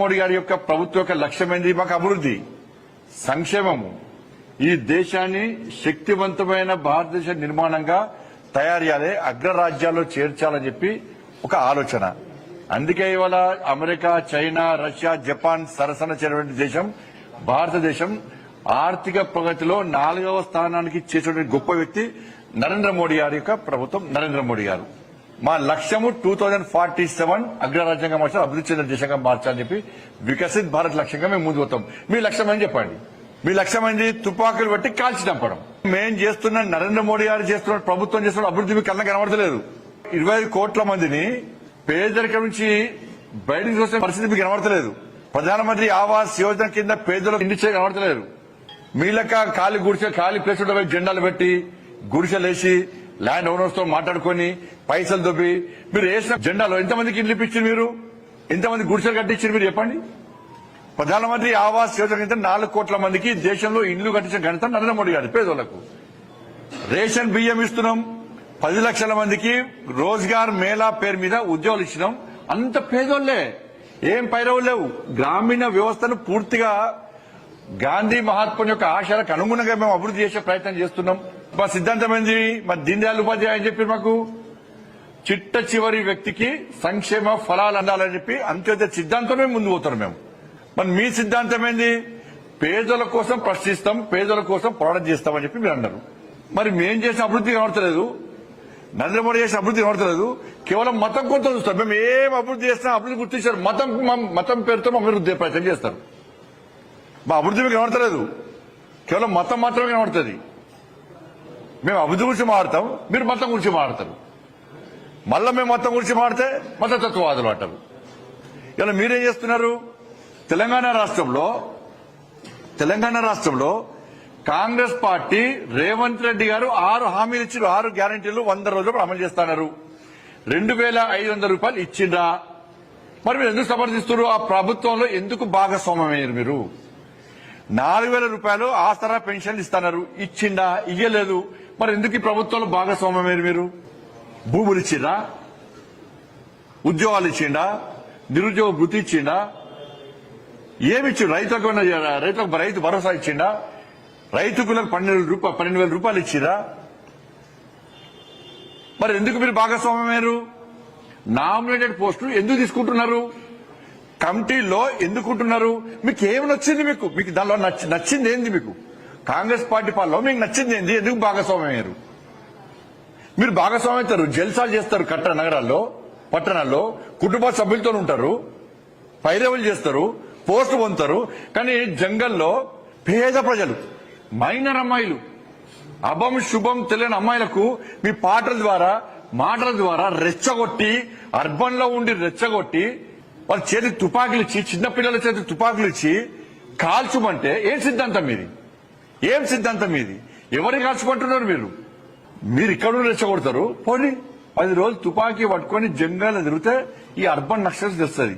గారి యొక్క ప్రభుత్వ యొక్క లక్ష్యం మాకు అభివృద్ధి. సంక్షేమము. ఈ దేశాన్ని శక్తివంతమైన భారతదేశ నిర్మాణంగా తయారు చేయాలి అగ్రరాజ్యాల్లో చేర్చాలని చెప్పి ఒక ఆలోచన. అందుకే ఇవాళ అమెరికా చైనా రష్యా జపాన్ సరసన చేరినటువంటి దేశం భారతదేశం ఆర్థిక ప్రగతిలో నాలుగవ స్థానానికి చేసినటువంటి గొప్ప వ్యక్తి నరేంద్ర మోడీ గారి యొక్క ప్రభుత్వం నరేంద్ర మోడీ గారు. మా లక్ష్యము టూ థౌజండ్ ఫార్టీ సెవెన్ అగ్రరాజ్యంగా మార్చాలి అభివృద్ధి చెందిన దేశంగా మార్చాలని చెప్పి వికసిత్ భారత్ లక్ష్యంగా మేము ముందు పోతాం మీ లక్ష్యం ఏం చెప్పండి? మీ లక్ష్యం ఏంది? తుపాకులు బట్టి కాల్చి చంపడం. మేం చేస్తున్న నరేంద్ర మోడీ గారు చేస్తున్న ప్రభుత్వం చేస్తున్న అభివృద్ధి మీకు కన్నా కనబడతలేదు. ఇరవై ఐదు కోట్ల మందిని పేదరికం నుంచి బయటకు చూసిన పరిస్థితి మీకు కనబడతలేదు. ప్రధానమంత్రి ఆవాస్ యోజన కింద పేదలకు ఇంటి చేయ కనబడతలేరు మీ లెక్క ఖాళీ గుడిసె ఖాళీ ప్లేస్ జెండాలు పెట్టి గుడిసెలేసి ల్యాండ్ ఓనర్స్తో మాట్లాడుకొని పైసలు దొబ్బి మీరు వేసిన జెండాలో ఎంతమందికి ఇండ్లు ఇప్పించారు మీరు? ఎంతమంది గుడిసెలు కట్టించారు మీరు చెప్పండి? ప్రధానమంత్రి ఆవాస్ యోజన కింద నాలుగు కోట్ల మందికి దేశంలో ఇండ్లు కట్టించిన ఘనత నరేంద్ర మోడీ గారి పేదోళ్ళకు. రేషన్ బియ్యం ఇస్తున్నాం. పది లక్షల మందికి రోజ్గార్ మేళా పేరు మీద ఉద్యోగాలు ఇచ్చినాం. అంత పేదోళ్ళే. ఏం పైరవు లేవు. గ్రామీణ వ్యవస్థను పూర్తిగా గాంధీ మహాత్ముని యొక్క ఆశలకు అనుగుణంగా మేము అభివృద్ధి చేసే ప్రయత్నం చేస్తున్నాం. మా సిద్ధాంతం ఏంది? మా దీన్ దయాళ్ ఉపాధ్యాయ అని చెప్పి మాకు? చిట్ట చివరి వ్యక్తికి సంక్షేమ ఫలాలు అందాలని చెప్పి అంత్యోదయ సిద్ధాంతమే ముందు పోతారు మేము. మరి మీ సిద్ధాంతం ఏంది? పేదల కోసం ప్రశ్నిస్తాం పేదల కోసం పోరాటం చేస్తామని చెప్పి మీరు అన్నారు. మరి మేం చేసిన అభివృద్ధి కనబడతలేదు. నరేంద్ర మోడీ చేసిన అభివృద్ధి కనబడతలేదు. కేవలం మతం కొంత చూస్తారు. మేము ఏం అభివృద్ధి చేసినా అభివృద్ధి గుర్తించారు. మతం మతం పేరుతో అభివృద్ధి ప్రయత్నం చేస్తారు. మా అభివృద్ధి మీకు కనబడతలేదు. కేవలం మతం మాత్రమే కనబడుతుంది. మేము అభివృద్ధి గురించి మారుతాం మీరు మతం గురించి మారుతారు. మళ్ళా మేము మతం గురించి మత మతతత్వవాదులు అంటారు. ఇలా మీరేం చేస్తున్నారు? తెలంగాణ రాష్ట్రంలో తెలంగాణ రాష్ట్రంలో కాంగ్రెస్ పార్టీ రేవంత్ రెడ్డి గారు ఆరు హామీలు ఇచ్చారు ఆరు గ్యారంటీలు వంద రోజులు అమలు చేస్తున్నారు. రెండు వేల ఐదు వందల రూపాయలు ఇచ్చిండ్రా. మరి మీరు ఎందుకు సమర్థిస్తున్నారు? ఆ ప్రభుత్వంలో ఎందుకు భాగస్వామ్యమయ్యారు మీరు? నాలుగు వేల రూపాయలు ఆసరా పెన్షన్ ఇస్తున్నారు. ఇచ్చిండా? ఇయ్యలేదు. మరి ఎందుకు ఈ ప్రభుత్వంలో భాగస్వామ్యమేరు మీరు? భూములు ఇచ్చిండా ఉద్యోగాలు ఇచ్చిండా? నిరుద్యోగ వృత్తి ఇచ్చిండా? ఏమిచ్చు ఇచ్చిండు రైతులకు రైతులకు రైతు భరోసా ఇచ్చిండా? రైతుకులకు పన్నెండు రూపాయలు పన్నెండు వేల రూపాయలు ఇచ్చిరా మరి ఎందుకు మీరు భాగస్వామ్యమేరు నామినేటెడ్ పోస్టులు ఎందుకు తీసుకుంటున్నారు? కమిటీలో ఎందుకుంటున్నారు? మీకు ఏమి నచ్చింది మీకు? మీకు దానిలో నచ్చి- నచ్చింది ఏంది మీకు? కాంగ్రెస్ పార్టీ పాలలో మీకు నచ్చింది ఏంది? ఎందుకు భాగస్వామ్యమయ్యారు మీరు భాగస్వామ్యం అవుతారు జల్సాలు చేస్తారు కట్ట నగరాల్లో పట్టణాల్లో కుటుంబ సభ్యులతో ఉంటారు పైరవులు చేస్తారు పోస్టు పొందుతారు కానీ జంగల్లో పేద ప్రజలు మైనర్ అమ్మాయిలు అభం శుభం తెలియని అమ్మాయిలకు మీ పాటల ద్వారా మాటల ద్వారా రెచ్చగొట్టి అర్బన్లో ఉండి రెచ్చగొట్టి వాళ్ళ చేతికి తుపాకులు ఇచ్చి చిన్నపిల్లల చేతికి తుపాకులు ఇచ్చి కాల్చమంటే ఏం సిద్ధాంతం మీది? ఏం సిద్ధాంతం మీది? ఎవరిని కాల్చుకుంటున్నారు మీరు? మీరు ఇక్కడ రెచ్చగొడతారు. పోనీ పది రోజులు తుపాకీ పట్టుకొని జంగాలు తిరిగితే ఈ అర్బన్ నక్సల్స్ తెస్తుంది